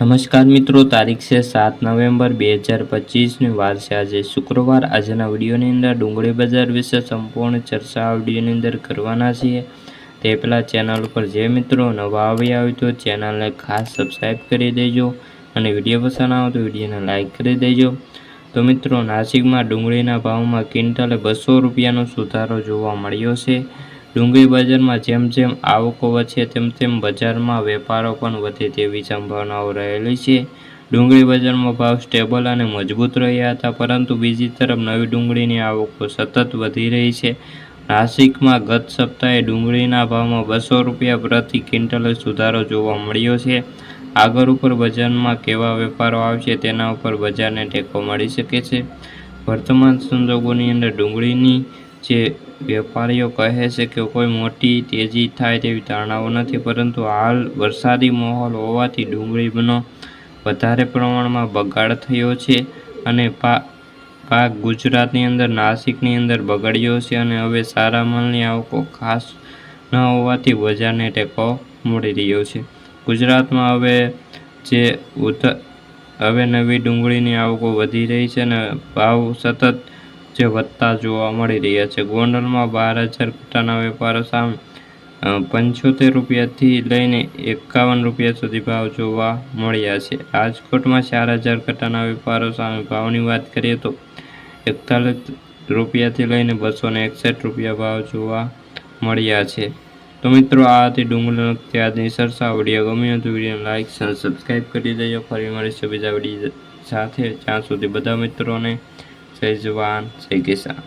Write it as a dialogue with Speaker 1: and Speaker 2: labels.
Speaker 1: નમસ્કાર મિત્રો, તારીખ છે સાત નવેમ્બર બે હજાર પચીસની વાર છે આજે શુક્રવાર. આજના વિડીયોની અંદર ડુંગળી બજાર વિશે સંપૂર્ણ ચર્ચા વિડીયોની અંદર કરવાના છીએ. તે પહેલાં ચેનલ ઉપર જે મિત્રો નવા આવ્યા હોય તો ચેનલને ખાસ સબસ્ક્રાઈબ કરી દેજો અને વીડિયો પસંદ આવે તો વિડીયોને લાઇક કરી દેજો. તો મિત્રો, નાસિકમાં ડુંગળીના ભાવમાં ક્વિન્ટલે બસો રૂપિયાનો સુધારો જોવા મળ્યો છે. ડુંગળી બજારમાં જેમ જેમ આવકો વધશે તેમ તેમ બજારમાં વેપારો પણ વધે તેવી સંભાવનાઓ રહેલી છે. ડુંગળી બજારમાં ભાવ સ્ટેબલ અને મજબૂત રહ્યા હતા, પરંતુ બીજી તરફ નવી ડુંગળીની આવકો સતત વધી રહી છે. નાસિકમાં ગત સપ્તાહે ડુંગળીના ભાવમાં બસો રૂપિયા પ્રતિ ક્વિન્ટલે સુધારો જોવા મળ્યો છે. આગળ ઉપર બજારમાં કેવા વેપારો આવશે તેના ઉપર બજારને ટેકો મળી શકે છે. વર્તમાન સંજોગોની અંદર ડુંગળીની જે વેપારીઓ કહે છે કે કોઈ મોટી તેજી થાય તેવી ધારણાઓ નથી, પરંતુ હાલ વરસાદી માહોલ હોવાથી ડુંગળીનો વધારે પ્રમાણમાં બગાડ થયો છે અને પાક ગુજરાતની અંદર, નાસિકની અંદર બગડ્યો છે અને હવે સારા માલની આવકો ખાસ ન હોવાથી બજારને ટેકો મળી રહ્યો છે. ગુજરાતમાં હવે જે ઉત, હવે નવી ડુંગળીની આવકો વધી રહી છે અને ભાવ સતત જે વધતા જોવા મળી રહ્યા છે. ગોંડલમાં બાર હજાર કટ્ટાના વેપારો સામે પંચોતેર રૂપિયાથી લઈને એકાવન રૂપિયા સુધી ભાવ જોવા મળ્યા છે. રાજકોટમાં ચાર હજાર કટ્ટાના વેપારો સામે ભાવની વાત કરીએ તો, એકતાલીસ રૂપિયાથી લઈને બસો ને એકસઠ રૂપિયા ભાવ જોવા મળ્યા છે. તો મિત્રો, આ હતી ડુંગળી ત્યારની સરસા વીડિયો ગમ્યો તો વીડિયો લાઇક સબસ્ક્રાઈબ કરી દેજો. ફરી મળીશું બીજા વીડિયો સાથે. જ્યાં સુધી બધા મિત્રોને જય જવાન જય કિસાન